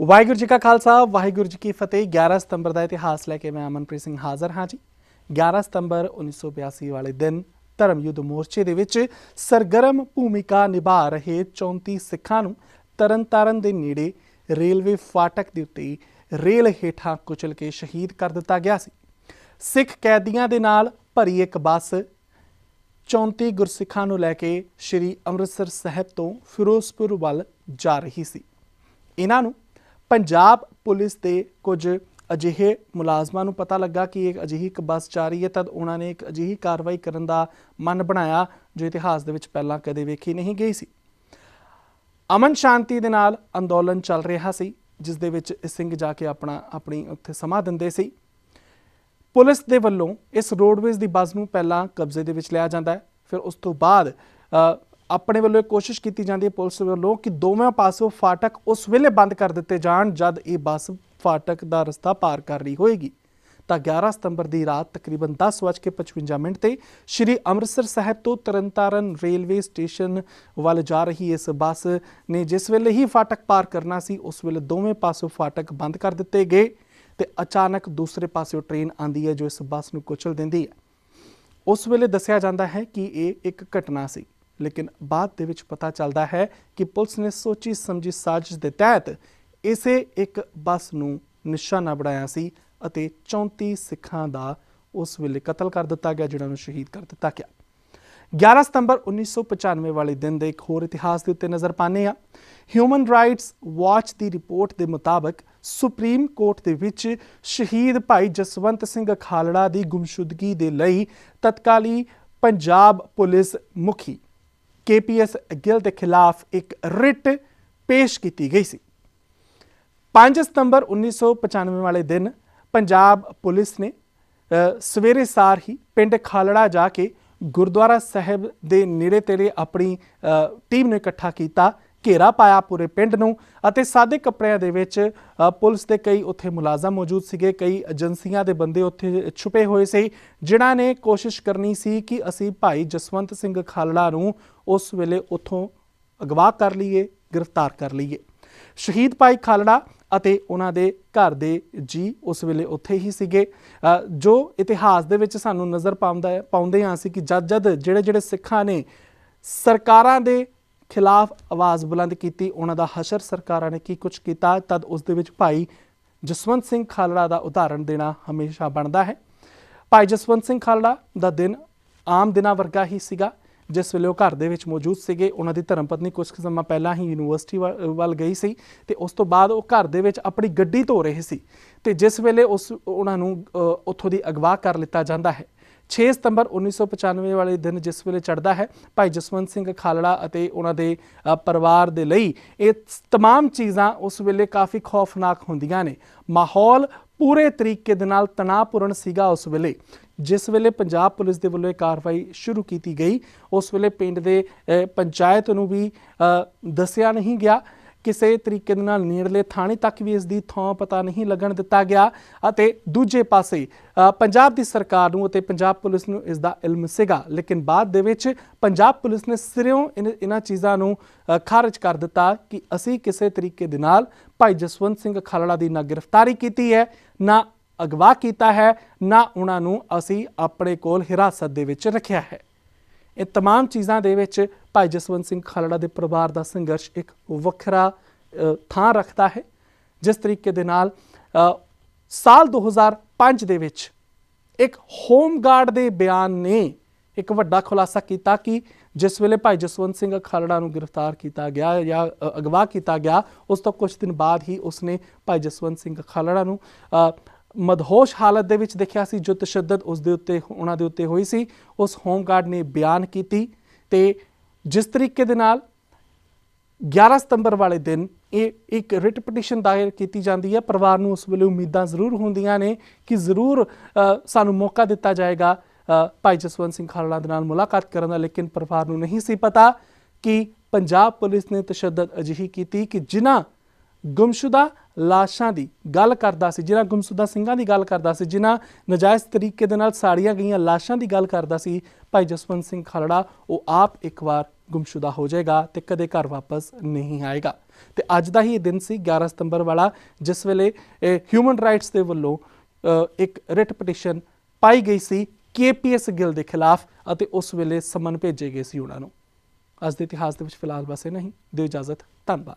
ਵਾਹਿਗੁਰੂ ਜੀ ਕਾ ਖਾਲਸਾ, ਵਾਹਿਗੁਰੂ ਜੀ ਕੀ ਫਤਿਹ। 11 ਸਤੰਬਰ ਦਾ ਇਤਿਹਾਸ ਲੈ ਕੇ ਮੈਂ ਅਮਨਪ੍ਰੀਤ ਸਿੰਘ ਹਾਜ਼ਰ ਹਾਂ ਜੀ। 11 ਸਤੰਬਰ 1982 ਵਾਲੇ ਦਿਨ ਧਰਮ ਯੁੱਧ ਮੋਰਚੇ ਦੇ ਵਿੱਚ ਸਰਗਰਮ ਭੂਮਿਕਾ ਨਿਭਾ ਰਹੇ 34 ਸਿੱਖਾਂ ਨੂੰ ਤਰਨਤਾਰਨ ਦੇ ਨੇੜੇ ਰੇਲਵੇ ਫਾਟਕ ਦੇ ਉੱਤੇ ਰੇਲ ਹੇਠਾਂ ਕੁਚਲ ਕੇ ਸ਼ਹੀਦ ਕਰ ਦਿੱਤਾ ਗਿਆ ਸੀ। ਸਿੱਖ ਕੈਦੀਆਂ ਦੇ ਨਾਲ ਭਰੀ ਇੱਕ ਬੱਸ 34 ਗੁਰਸਿੱਖਾਂ ਨੂੰ ਲੈ ਕੇ ਸ੍ਰੀ ਅੰਮ੍ਰਿਤਸਰ ਸਾਹਿਬ ਤੋਂ ਫਿਰੋਜ਼ਪੁਰ ਵੱਲ ਜਾ ਰਹੀ ਸੀ। ਇਹਨਾਂ ਨੂੰ ਪੰਜਾਬ ਪੁਲਿਸ ਦੇ ਕੁਝ ਅਜਿਹੇ ਮੁਲਾਜ਼ਮਾਂ ਨੂੰ ਪਤਾ ਲੱਗਾ ਕਿ ਇੱਕ ਅਜਿਹੀ ਇੱਕ ਬੱਸ ਜਾ ਰਹੀ ਹੈ, ਤਦ ਉਹਨਾਂ ਨੇ ਇੱਕ ਅਜਿਹੀ ਕਾਰਵਾਈ ਕਰਨ ਦਾ ਮਨ ਬਣਾਇਆ, ਜੋ ਇਤਿਹਾਸ ਦੇ ਵਿੱਚ ਪਹਿਲਾਂ ਕਦੇ ਵੇਖੀ ਨਹੀਂ ਗਈ ਸੀ। ਅਮਨ ਸ਼ਾਂਤੀ ਦੇ ਨਾਲ ਅੰਦੋਲਨ ਚੱਲ ਰਿਹਾ ਸੀ, ਜਿਸ ਦੇ ਵਿੱਚ ਇਹ ਸਿੰਘ ਜਾ ਕੇ ਆਪਣਾ, ਆਪਣੀ ਉੱਥੇ ਸਮਾਂ ਦਿੰਦੇ ਸੀ। ਪੁਲਿਸ ਦੇ ਵੱਲੋਂ ਇਸ ਰੋਡਵੇਜ਼ ਦੀ ਬੱਸ ਨੂੰ ਪਹਿਲਾਂ ਕਬਜ਼ੇ ਦੇ ਵਿੱਚ ਲਿਆ ਜਾਂਦਾ ਹੈ, ਫਿਰ ਉਸ ਤੋਂ ਬਾਅਦ ਆਪਣੇ ਵੱਲੋਂ ਇਹ ਕੋਸ਼ਿਸ਼ ਕੀਤੀ ਜਾਂਦੀ ਹੈ ਪੁਲਿਸ ਵੱਲੋਂ ਕਿ ਦੋਵੇਂ ਪਾਸੋਂ ਫਾਟਕ ਉਸ ਵੇਲੇ ਬੰਦ ਕਰ ਦਿੱਤੇ ਜਾਣ ਜਦ ਇਹ ਬੱਸ ਫਾਟਕ ਦਾ ਰਸਤਾ ਪਾਰ ਕਰ ਰਹੀ ਹੋਏਗੀ। ਤਾਂ 11 ਸਤੰਬਰ ਦੀ ਰਾਤ ਤਕਰੀਬਨ 10:55 ਮਿੰਟ ਤੇ ਸ਼੍ਰੀ ਅੰਮ੍ਰਿਤਸਰ ਸਾਹਿਬ ਤੋਂ ਤਰਨਤਾਰਨ ਰੇਲਵੇ ਸਟੇਸ਼ਨ ਵੱਲ ਜਾ ਰਹੀ ਇਸ ਬੱਸ ਨੇ ਜਿਸ ਵੇਲੇ ਹੀ ਫਾਟਕ ਪਾਰ ਕਰਨਾ ਸੀ, ਉਸ ਵੇਲੇ ਦੋਵੇਂ ਪਾਸੋਂ ਫਾਟਕ ਬੰਦ ਕਰ ਦਿੱਤੇ ਗਏ ਤੇ ਅਚਾਨਕ ਦੂਸਰੇ ਪਾਸਿਓਂ ਟ੍ਰੇਨ ਆਂਦੀ ਹੈ ਜੋ ਇਸ ਬੱਸ ਨੂੰ ਕੁਚਲ ਦਿੰਦੀ ਹੈ। ਉਸ ਵੇਲੇ ਦੱਸਿਆ ਜਾਂਦਾ ਹੈ ਕਿ ਇਹ ਇੱਕ ਘਟਨਾ ਸੀ। ਲੇਕਿਨ ਬਾਅਦ ਦੇ ਵਿੱਚ ਪਤਾ ਚੱਲਦਾ ਹੈ ਕਿ ਪੁਲਿਸ ਨੇ ਸੋਚੀ ਸਮਝੀ ਸਾਜ਼ਿਸ਼ ਦੇ ਤਹਿਤ ਇਸੇ ਇੱਕ ਬੱਸ ਨੂੰ ਨਿਸ਼ਾਨਾ ਬਣਾਇਆ ਸੀ ਅਤੇ 34 ਸਿੱਖਾਂ ਦਾ ਉਸ ਵੇਲੇ ਕਤਲ ਕਰ ਦਿੱਤਾ ਗਿਆ, ਜਿਨ੍ਹਾਂ ਨੂੰ ਸ਼ਹੀਦ ਕਰ ਦਿੱਤਾ ਗਿਆ। 11 ਸਤੰਬਰ 1995 ਵਾਲੇ ਦਿਨ ਦੇ ਇੱਕ ਹੋਰ ਇਤਿਹਾਸ ਦੇ ਉੱਤੇ ਨਜ਼ਰ ਪਾਉਂਦੇ ਆ ਹਿਊਮਨ ਰਾਈਟਸ ਵਾਚ ਦੀ ਰਿਪੋਰਟ ਦੇ ਮੁਤਾਬਕ ਸੁਪਰੀਮ ਕੋਰਟ ਦੇ ਵਿੱਚ ਸ਼ਹੀਦ ਭਾਈ ਜਸਵੰਤ ਸਿੰਘ ਖਾਲੜਾ ਦੀ ਗੁੰਮਸ਼ੁਦਗੀ ਦੇ ਲਈ ਤਤਕਾਲੀ ਪੰਜਾਬ ਪੁਲਿਸ ਮੁਖੀ ਕੇਪੀਐਸ ਗਿੱਲ ਦੇ ਖਿਲਾਫ ਇੱਕ ਰਿਟ ਪੇਸ਼ ਕੀਤੀ ਗਈ ਸੀ। 5 ਸਤੰਬਰ 1995 ਵਾਲੇ ਦਿਨ ਪੰਜਾਬ ਪੁਲਿਸ ਨੇ ਸਵੇਰੇ ਸਾਰ ਹੀ ਪਿੰਡ ਖਾਲੜਾ ਜਾ ਕੇ ਗੁਰਦੁਆਰਾ ਸਾਹਿਬ ਦੇ ਨੇੜੇ ਤੇੜੇ ਆਪਣੀ ਟੀਮ ਨੂੰ ਇਕੱਠਾ ਕੀਤਾ ਘੇਰਾ ਪਾਇਆ ਪੂਰੇ ਪਿੰਡ ਨੂੰ ਅਤੇ ਸਾਦੇ ਕੱਪੜਿਆਂ ਦੇ ਵਿੱਚ ਪੁਲਿਸ ਦੇ ਕਈ ਉੱਥੇ ਮੁਲਾਜ਼ਮ ਮੌਜੂਦ ਸੀਗੇ, ਕਈ ਏਜੰਸੀਆਂ ਦੇ ਬੰਦੇ ਉੱਥੇ ਛੁਪੇ ਹੋਏ ਸੀ, ਜਿਨ੍ਹਾਂ ਨੇ ਕੋਸ਼ਿਸ਼ ਕਰਨੀ ਸੀ ਕਿ ਅਸੀਂ ਭਾਈ ਜਸਵੰਤ ਸਿੰਘ ਖਾਲੜਾ ਨੂੰ ਉਸ ਵੇਲੇ ਉੱਥੋਂ ਅਗਵਾ ਕਰ ਲਈਏ, ਗ੍ਰਿਫਤਾਰ ਕਰ ਲਈਏ। ਸ਼ਹੀਦ ਭਾਈ ਖਾਲੜਾ ਅਤੇ ਉਹਨਾਂ ਦੇ ਘਰ ਦੇ ਜੀ ਉਸ ਵੇਲੇ ਉੱਥੇ ਹੀ ਸੀਗੇ। ਜੋ ਇਤਿਹਾਸ ਦੇ ਵਿੱਚ ਸਾਨੂੰ ਨਜ਼ਰ ਪਾਉਂਦਾ ਹੈ ਪਾਉਂਦੇ ਹਾਂ ਅਸੀਂ ਕਿ ਜਦ ਜਦ ਜਿਹੜੇ ਜਿਹੜੇ ਸਿੱਖਾਂ ਨੇ ਸਰਕਾਰਾਂ ਦੇ ਖਿਲਾਫ ਆਵਾਜ਼ ਬੁਲੰਦ ਕੀਤੀ। ਉਹਨਾਂ ਦਾ ਹਸ਼ਰ ਸਰਕਾਰਾਂ ਨੇ ਕੀ ਕੁਝ ਕੀਤਾ, ਤਦ ਉਸ ਦੇ ਵਿੱਚ ਭਾਈ ਜਸਵੰਤ ਸਿੰਘ ਖਾਲੜਾ ਦਾ ਉਦਾਹਰਣ ਦੇਣਾ ਹਮੇਸ਼ਾ ਬਣਦਾ ਹੈ। ਭਾਈ ਜਸਵੰਤ ਸਿੰਘ ਖਾਲੜਾ ਦਾ ਦਿਨ ਆਮ ਦਿਨਾਂ ਵਰਗਾ ਹੀ ਸੀਗਾ, ਜਿਸ ਵੇਲੇ ਉਹ ਘਰ ਦੇ ਵਿੱਚ ਮੌਜੂਦ ਸੀਗੇ। ਉਹਨਾਂ ਦੀ ਧਰਮ ਪਤਨੀ ਕੁਝ ਕੁ ਸਮਾਂ ਪਹਿਲਾਂ ਹੀ ਯੂਨੀਵਰਸਿਟੀ ਵੱਲ ਵੱਲ ਗਈ ਸੀ ਤੇ ਉਸ ਤੋਂ ਬਾਅਦ ਉਹ ਘਰ ਦੇ ਵਿੱਚ ਆਪਣੀ ਗੱਡੀ ਧੋ ਰਹੇ ਸੀ ਤੇ ਜਿਸ ਵੇਲੇ ਉਸ, ਉਹਨਾਂ ਨੂੰ ਉੱਥੋਂ ਦੀ ਅਗਵਾ ਕਰ ਲਿੱਤਾ ਜਾਂਦਾ ਹੈ। 6 ਸਤੰਬਰ 1995 ਵਾਲੇ ਦਿਨ ਜਿਸ ਵੇਲੇ ਚੜਦਾ ਹੈ ਭਾਈ ਜਸਵੰਤ ਸਿੰਘ ਖਾਲੜਾ ਅਤੇ ਉਹਨਾਂ ਦੇ ਅ, ਪਰਿਵਾਰ ਦੇ ਲਈ ਇਹ तमाम ਚੀਜ਼ਾਂ ਉਸ ਵੇਲੇ ਕਾਫੀ ਖੌਫਨਾਕ ਹੁੰਦੀਆਂ ਨੇ ਮਾਹੌਲ ਪੂਰੇ ਤਰੀਕੇ ਦੇ ਨਾਲ ਤਣਾਅਪੂਰਨ ਸੀਗਾ ਉਸ ਵੇਲੇ ਜਿਸ ਵੇਲੇ ਪੰਜਾਬ ਪੁਲਿਸ ਦੇ ਵੱਲੋਂ ਇਹ ਕਾਰਵਾਈ ਸ਼ੁਰੂ ਕੀਤੀ ਗਈ ਉਸ ਵੇਲੇ ਪਿੰਡ ਦੇ ਅ, ਪੰਚਾਇਤ ਨੂੰ ਵੀ ਅ, ਦੱਸਿਆ ਨਹੀਂ ਗਿਆ ਕਿਸੇ ਤਰੀਕੇ ਦੇ ਨਾਲ ਨੇੜਲੇ ਥਾਣੇ ਤੱਕ ਵੀ ਇਸ ਦੀ ਥਾਂ ਪਤਾ ਨਹੀਂ ਲੱਗਣ ਦਿੱਤਾ ਗਿਆ ਅਤੇ ਦੂਜੇ ਪਾਸੇ ਪੰਜਾਬ ਦੀ ਸਰਕਾਰ ਨੂੰ ਅਤੇ ਪੰਜਾਬ ਪੁਲਿਸ ਨੂੰ ਇਸ ਦਾ ਇਲਮ ਸੀਗਾ। ਲੇਕਿਨ ਬਾਅਦ ਦੇ ਵਿੱਚ ਪੰਜਾਬ ਪੁਲਿਸ ਨੇ ਸਿਰਿਓਂ ਇਨ- ਇਹਨਾਂ ਚੀਜ਼ਾਂ ਨੂੰ ਖਾਰਜ ਕਰ ਦਿੱਤਾ ਕਿ ਅਸੀਂ ਕਿਸੇ ਤਰੀਕੇ ਦੇ ਨਾਲ ਭਾਈ ਜਸਵੰਤ ਸਿੰਘ ਖਾਲੜਾ ਦੀ ਨਾ ਗ੍ਰਿਫਤਾਰੀ ਕੀਤੀ ਹੈ, ਨਾ ਅਗਵਾ ਕੀਤਾ ਹੈ, ਨਾ ਉਹਨਾਂ ਨੂੰ ਅਸੀਂ ਆਪਣੇ ਕੋਲ ਹਿਰਾਸਤ ਦੇ ਵਿੱਚ ਰੱਖਿਆ ਹੈ। ਇਹ तमाम ਚੀਜ਼ਾਂ ਦੇ ਵਿੱਚ ਭਾਈ ਜਸਵੰਤ ਸਿੰਘ ਖਾਲੜਾ ਦੇ ਪਰਿਵਾਰ ਦਾ ਸੰਘਰਸ਼ ਇੱਕ ਵੱਖਰਾ ਅ, ਥਾਂ ਰੱਖਦਾ ਹੈ ਜਿਸ ਤਰੀਕੇ ਦੇ ਨਾਲ ਅ, ਸਾਲ 2005 ਦੇ ਵਿੱਚ ਇੱਕ ਹੋਮਗਾਰਡ ਦੇ ਬਿਆਨ ਨੇ ਇੱਕ ਵੱਡਾ ਖੁਲਾਸਾ ਕੀਤਾ ਕਿ ਜਿਸ ਵੇਲੇ ਭਾਈ ਜਸਵੰਤ ਸਿੰਘ ਖਾਲੜਾ ਨੂੰ ਗ੍ਰਿਫਤਾਰ ਕੀਤਾ ਗਿਆ ਜਾਂ ਅ, ਅਗਵਾ ਕੀਤਾ ਗਿਆ ਉਸ ਤੋਂ ਕੁਝ ਦਿਨ ਬਾਅਦ ਹੀ ਉਸਨੇ ਭਾਈ ਜਸਵੰਤ ਸਿੰਘ ਖਾਲੜਾ ਨੂੰ ਅ, ਮਦਹੋਸ਼ ਹਾਲਤ ਦੇ ਵਿੱਚ ਦੇਖਿਆ ਸੀ ਜੋ ਤਸ਼ੱਦਦ ਉਸ ਦੇ ਉੱਤੇ, ਉਹਨਾਂ ਦੇ ਉੱਤੇ ਹੋਈ ਸੀ। ਉਸ ਹੋਮਗਾਰਡ ਨੇ ਬਿਆਨ ਕੀਤੀ ਤੇ ਜਿਸ ਤਰੀਕੇ ਦੇ ਨਾਲ 11 ਸਤੰਬਰ ਵਾਲੇ ਦਿਨ ਇਹ ਇੱਕ ਰਿਟ ਪਟੀਸ਼ਨ ਦਾਇਰ ਕੀਤੀ ਜਾਂਦੀ ਹੈ। ਪਰਿਵਾਰ ਨੂੰ ਉਸ ਵੇਲੇ ਉਮੀਦਾਂ ਜ਼ਰੂਰ ਹੁੰਦੀਆਂ ਨੇ ਕਿ ਜ਼ਰੂਰ ਸਾਨੂੰ ਮੌਕਾ ਦਿੱਤਾ ਜਾਏਗਾ ਭਾਈ ਜਸਵੰਤ ਸਿੰਘ ਖਾਲੜਾ ਦੇ ਨਾਲ ਮੁਲਾਕਾਤ ਕਰਨ ਦਾ, ਲੇਕਿਨ ਪਰਿਵਾਰ ਨੂੰ ਨਹੀਂ ਸੀ ਪਤਾ ਕਿ ਪੰਜਾਬ ਪੁਲਿਸ ਨੇ ਤਸ਼ੱਦਦ ਅਜਿਹੀ ਕੀਤੀ ਕਿ ਜਿਨ੍ਹਾਂ ਗੁੰਮਸ਼ੁਦਾ ਲਾਸ਼ਾਂ ਦੀ ਗੱਲ ਕਰਦਾ ਸੀ, ਜਿਨ੍ਹਾਂ ਗੁੰਮਸ਼ੁਦਾ ਸਿੰਘਾਂ ਦੀ ਗੱਲ ਕਰਦਾ ਸੀ, ਜਿਨ੍ਹਾਂ ਨਜਾਇਜ਼ ਤਰੀਕੇ ਦੇ ਨਾਲ ਸਾੜੀਆਂ ਗਈਆਂ ਲਾਸ਼ਾਂ ਦੀ ਗੱਲ ਕਰਦਾ ਸੀ, ਭਾਈ ਜਸਵੰਤ ਸਿੰਘ ਖਾਲੜਾ, ਉਹ ਆਪ ਇੱਕ ਵਾਰ ਗੁੰਮਸ਼ੁਦਾ ਹੋ ਜਾਏਗਾ ਤੇ ਕਦੇ ਘਰ ਵਾਪਸ ਨਹੀਂ ਆਏਗਾ। ਤੇ ਅੱਜ ਦਾ ਹੀ ਇਹ ਦਿਨ ਸੀ 11 ਸਤੰਬਰ ਵਾਲਾ, ਜਿਸ ਵੇਲੇ ਹਿਊਮਨ ਰਾਈਟਸ ਦੇ ਵੱਲੋਂ ਇੱਕ ਰਿਟ ਪਟੀਸ਼ਨ ਪਾਈ ਗਈ ਸੀ ਕੇਪੀਐਸ ਗਿੱਲ ਦੇ ਖਿਲਾਫ ਅਤੇ ਉਸ ਵੇਲੇ ਸਮਨ ਭੇਜੇ ਗਏ ਸੀ ਉਹਨਾਂ ਨੂੰ। ਅੱਜ ਦੇ ਇਤਿਹਾਸ ਦੇ ਵਿੱਚ ਫਿਲਹਾਲ ਬਸ ਇਹ ਨਹੀਂ ਦਿਓ ਇਜਾਜ਼ਤ, ਧੰਨਵਾਦ।